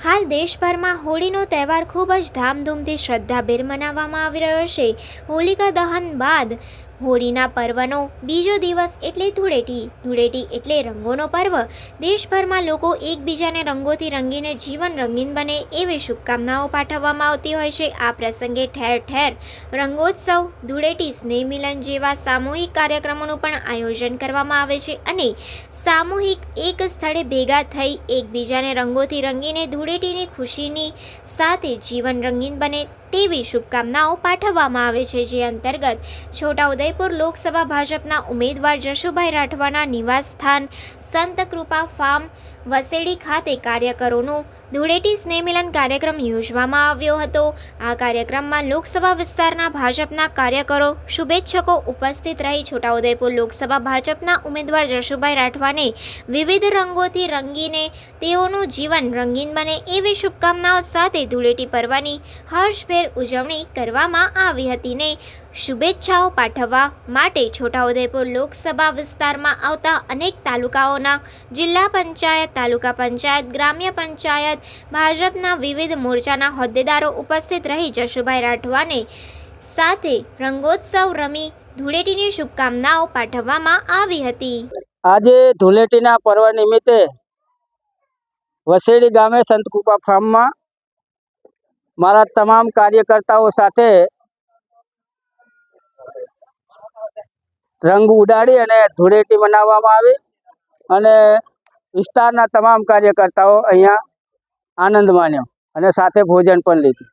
હાલ દેશભરમાં હોળીનો તહેવાર ખૂબ જ ધામધૂમથી શ્રદ્ધાભેર મનાવવામાં આવી રહ્યો છે. હોલિકા દહન બાદ હોળીના પર્વનો બીજો દિવસ એટલે ધૂળેટી. ધૂળેટી એટલે રંગોનો પર્વ. દેશભરમાં લોકો એકબીજાને રંગોથી રંગીને જીવન રંગીન બને એવી શુભકામનાઓ પાઠવવામાં આવતી હોય છે. આ પ્રસંગે ઠેર ઠેર રંગોત્સવ, ધૂળેટી સ્નેહ મિલન જેવા સામૂહિક કાર્યક્રમોનું પણ આયોજન કરવામાં આવે છે અને સામૂહિક એક સ્થળે ભેગા થઈ એકબીજાને રંગોથી રંગીને ધૂળેટીની ખુશીની સાથે જીવન રંગીન બને. તેવી શુભકામનાઓ પાઠવવામાં આવે છે, જે અંતર્ગત છોટાઉદેપુર લોકસભા ભાજપના ઉમેદવાર જશુભાઈ રાઠવાના નિવાસ સ્થાન સંત કૃપા ફાર્મ વસેડી ખાતે કાર્યકરોનું ધૂળેટી સ્નેહમિલન કાર્યક્રમ યોજવામાં આવ્યો હતો. આ કાર્યક્રમમાં લોકસભા વિસ્તારના ભાજપના કાર્યકરો, શુભેચ્છકો ઉપસ્થિત રહી છોટાઉદેપુર લોકસભા ભાજપના ઉમેદવાર જશુભાઈ રાઠવાને વિવિધ રંગોથી રંગીને તેઓનું જીવન રંગીન બને એવી શુભકામનાઓ સાથે ધૂળેટી પર્વની હર્ષભેર ઉજવણી કરવામાં આવી હતી ને શુભેચ્છાઓ પાઠવવા માટે છોટાઉદેપુર લોકસભા વિસ્તારમાં આવતા અનેક તાલુકાઓના જિલ્લા પંચાયત, તાલુકા પંચાયત, ગ્રામ્ય પંચાયત, ભાજપના વિવિધ મોરચાના હોદ્દેદારો ઉપસ્થિત રહી જશુભાઈ રાઠવાને સાથે રંગોત્સવ રમી ધૂળેટીની શુભકામનાઓ પાઠવવામાં આવી હતી. આજે ધૂળેટીના પર્વ નિમિત્તે વસેડી ગામે સંતકુપા ફાર્મમાં મારા તમામ કાર્યકર્તાઓ સાથે રંગ ઉડાડી અને ધૂળેટી મનાવવામાં આવી અને વિસ્તારના તમામ કાર્યકર્તાઓ અહીંયા આનંદ માણ્યો અને સાથે ભોજન પણ લીધું.